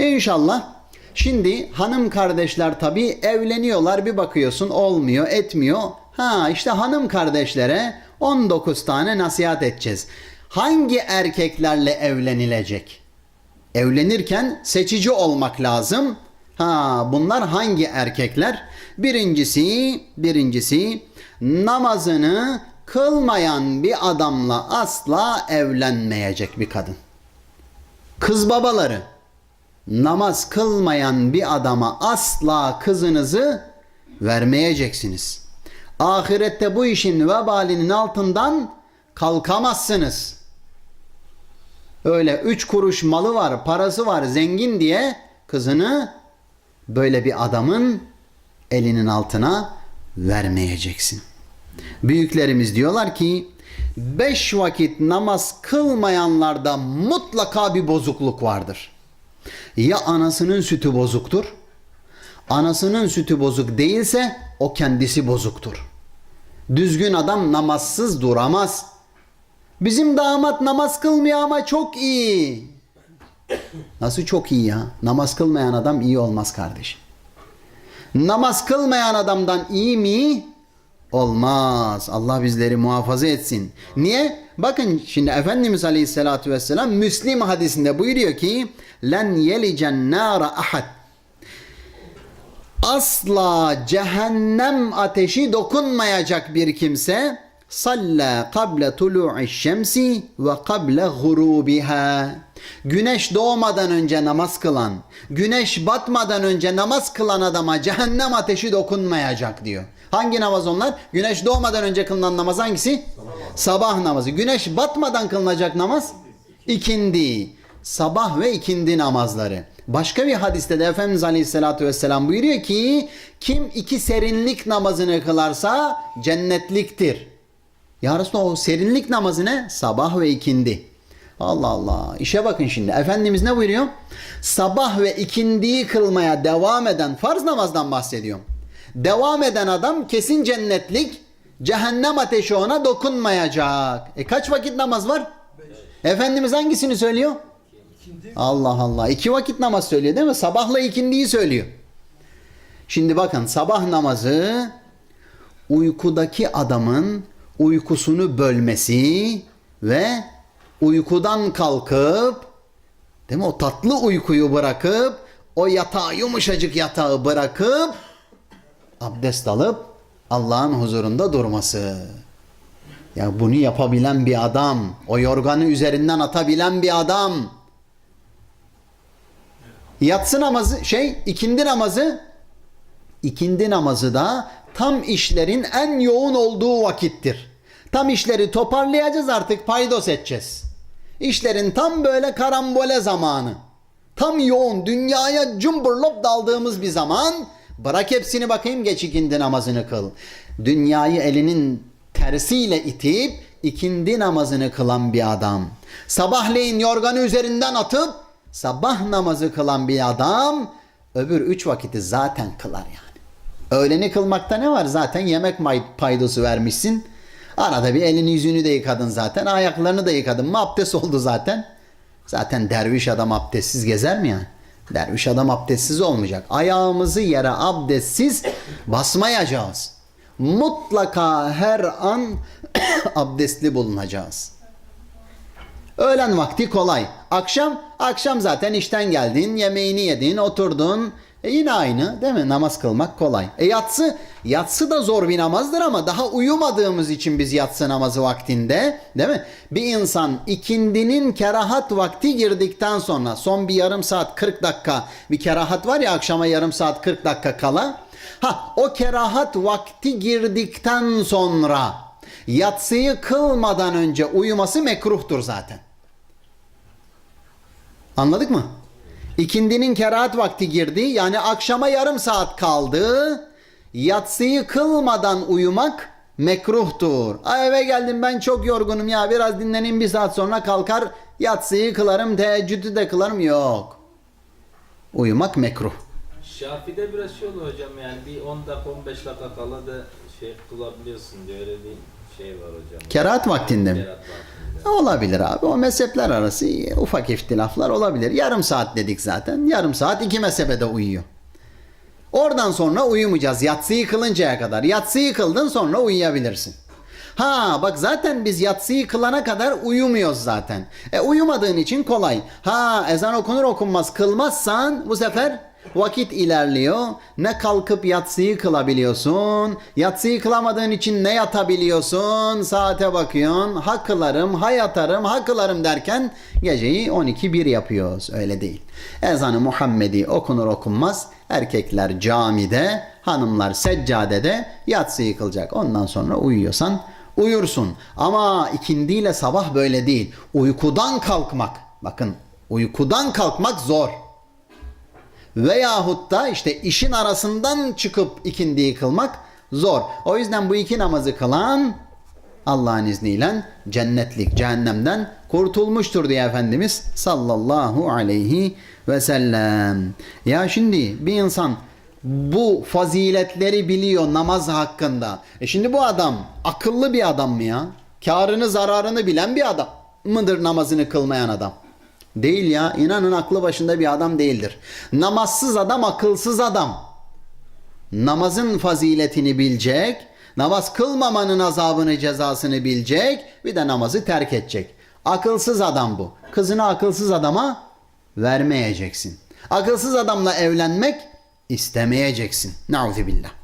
amin. İnşallah şimdi hanım kardeşler tabii evleniyorlar bir bakıyorsun olmuyor etmiyor. Ha işte hanım kardeşlere 19 tane nasihat edeceğiz. Hangi erkeklerle evlenilecek? Evlenirken seçici olmak lazım. Ha bunlar hangi erkekler? Birincisi, birincisi namazını kılmayan bir adamla asla evlenmeyecek bir kadın. Kız babaları namaz kılmayan bir adama asla kızınızı vermeyeceksiniz. Ahirette bu işin vebalinin altından kalkamazsınız. Öyle üç kuruş malı var, parası var, zengin diye kızını böyle bir adamın elinin altına vermeyeceksin. Büyüklerimiz diyorlar ki beş vakit namaz kılmayanlarda mutlaka bir bozukluk vardır. Ya anasının sütü bozuktur, anasının sütü bozuk değilse o kendisi bozuktur. Düzgün adam namazsız duramaz. Bizim damat namaz kılmıyor ama çok iyi. Nasıl çok iyi ya? Namaz kılmayan adam iyi olmaz kardeşim. Namaz kılmayan adamdan iyi mi? Olmaz. Allah bizleri muhafaza etsin. Niye? Bakın şimdi Efendimiz Aleyhisselatü Vesselam Müslim hadisinde buyuruyor ki len yelicen nara ahad asla cehennem ateşi dokunmayacak bir kimse salla kable tulu'i şemsi ve kable gurubiha Güneş doğmadan önce namaz kılan, güneş batmadan önce namaz kılan adama cehennem ateşi dokunmayacak diyor. Hangi namaz onlar? Güneş doğmadan önce kılınan namaz hangisi? Sabah, namazı. Güneş batmadan kılınacak namaz? İkindi. Sabah ve ikindi namazları. Başka bir hadiste de Efendimiz Aleyhisselatü Vesselam buyuruyor ki kim iki serinlik namazını kılarsa cennetliktir. Ya Resulallah o serinlik namazı ne? Sabah ve ikindi. Allah Allah. İşe bakın şimdi. Efendimiz ne buyuruyor? Sabah ve ikindiyi kılmaya devam eden farz namazdan bahsediyorum. Devam eden adam kesin cennetlik. Cehennem ateşi ona dokunmayacak. E kaç vakit namaz var? Efendimiz hangisini söylüyor? Allah Allah. İki vakit namaz söylüyor değil mi? Sabahla ikindiyi söylüyor. Şimdi bakın sabah namazı uykudaki adamın uykusunu bölmesi ve uykudan kalkıp değil mi o tatlı uykuyu bırakıp o yatağı yumuşacık yatağı bırakıp abdest alıp Allah'ın huzurunda durması. Ya bunu yapabilen bir adam, o yorganı üzerinden atabilen bir adam. Yatsı namazı şey ikindi namazı ikindi namazı da tam işlerin en yoğun olduğu vakittir. Tam işleri toparlayacağız artık paydos edeceğiz. İşlerin tam böyle karambole zamanı. Tam yoğun dünyaya cumburlop daldığımız bir zaman bırak hepsini bakayım geç ikindi namazını kıl. Dünyayı elinin tersiyle itip ikindi namazını kılan bir adam. Sabahleyin yorganı üzerinden atıp sabah namazı kılan bir adam öbür üç vakiti zaten kılar yani. Öğleni kılmakta ne var? Zaten yemek paydosu vermişsin. Arada bir elini yüzünü de yıkadın zaten. Ayaklarını da yıkadın mı abdest oldu zaten. Zaten derviş adam abdestsiz gezer mi yani? Derviş adam abdestsiz olmayacak. Ayağımızı yere abdestsiz basmayacağız. Mutlaka her an abdestli bulunacağız. Öğlen vakti kolay. Akşam, akşam zaten işten geldin, yemeğini yedin, oturdun. E yine aynı değil mi? Namaz kılmak kolay. E yatsı, yatsı da zor bir namazdır ama daha uyumadığımız için biz yatsı namazı vaktinde değil mi? Bir insan ikindinin kerahat vakti girdikten sonra son bir yarım saat 40 dakika bir kerahat var ya akşama yarım saat 40 dakika kala. Ha o kerahat vakti girdikten sonra yatsıyı kılmadan önce uyuması mekruhtur zaten. Anladık mı? İkindinin kerahat vakti girdi. Yani akşama yarım saat kaldı. Yatsıyı kılmadan uyumak mekruhtur. Ay eve geldim ben çok yorgunum ya biraz dinleneyim bir saat sonra kalkar yatsıyı kılarım teheccüdü de kılarım yok. Uyumak mekruh. Şafi'de biraz şey oluyor hocam yani bir 10 dakika 15 dakika kala da şey kılabiliyorsun diyor öyle değil. Şey var hocam. Kerahat vaktinde mi? Vaktinde. Olabilir abi. O mezhepler arası ufak ihtilaflar olabilir. Yarım saat dedik zaten. Yarım saat iki mezhebe de uyuyor. Oradan sonra uyumayacağız. Yatsıyı kılıncaya kadar. Yatsıyı kıldın sonra uyuyabilirsin. Ha bak zaten biz yatsıyı kılana kadar uyumuyoruz zaten. E uyumadığın için kolay. Ha ezan okunur okunmaz kılmazsan bu sefer vakit ilerliyor. Ne kalkıp yatsıyı kılabiliyorsun. Yatsıyı kılamadığın için ne yatabiliyorsun. Saate bakıyorsun. Ha kılarım, ha yatarım, ha kılarım derken geceyi 12-1 yapıyoruz. Öyle değil. Ezanı Muhammedi okunur okunmaz. Erkekler camide, hanımlar seccadede yatsıyı kılacak. Ondan sonra uyuyorsan uyursun. Ama ikindiyle sabah böyle değil. Uykudan kalkmak. Bakın uykudan kalkmak zor. Veyahut da işte işin arasından çıkıp ikindiyi kılmak zor. O yüzden bu iki namazı kılan Allah'ın izniyle cennetlik cehennemden kurtulmuştur diye Efendimiz sallallahu aleyhi ve sellem. Ya şimdi bir insan bu faziletleri biliyor namaz hakkında. E şimdi bu adam akıllı bir adam mı ya? Karını zararını bilen bir adam mıdır namazını kılmayan adam? Değil ya. inanın aklı başında bir adam değildir. Namazsız adam akılsız adam. Namazın faziletini bilecek, namaz kılmamanın azabını cezasını bilecek, bir de namazı terk edecek. Akılsız adam bu. Kızını akılsız adama vermeyeceksin. Akılsız adamla evlenmek istemeyeceksin. Nauzubillah.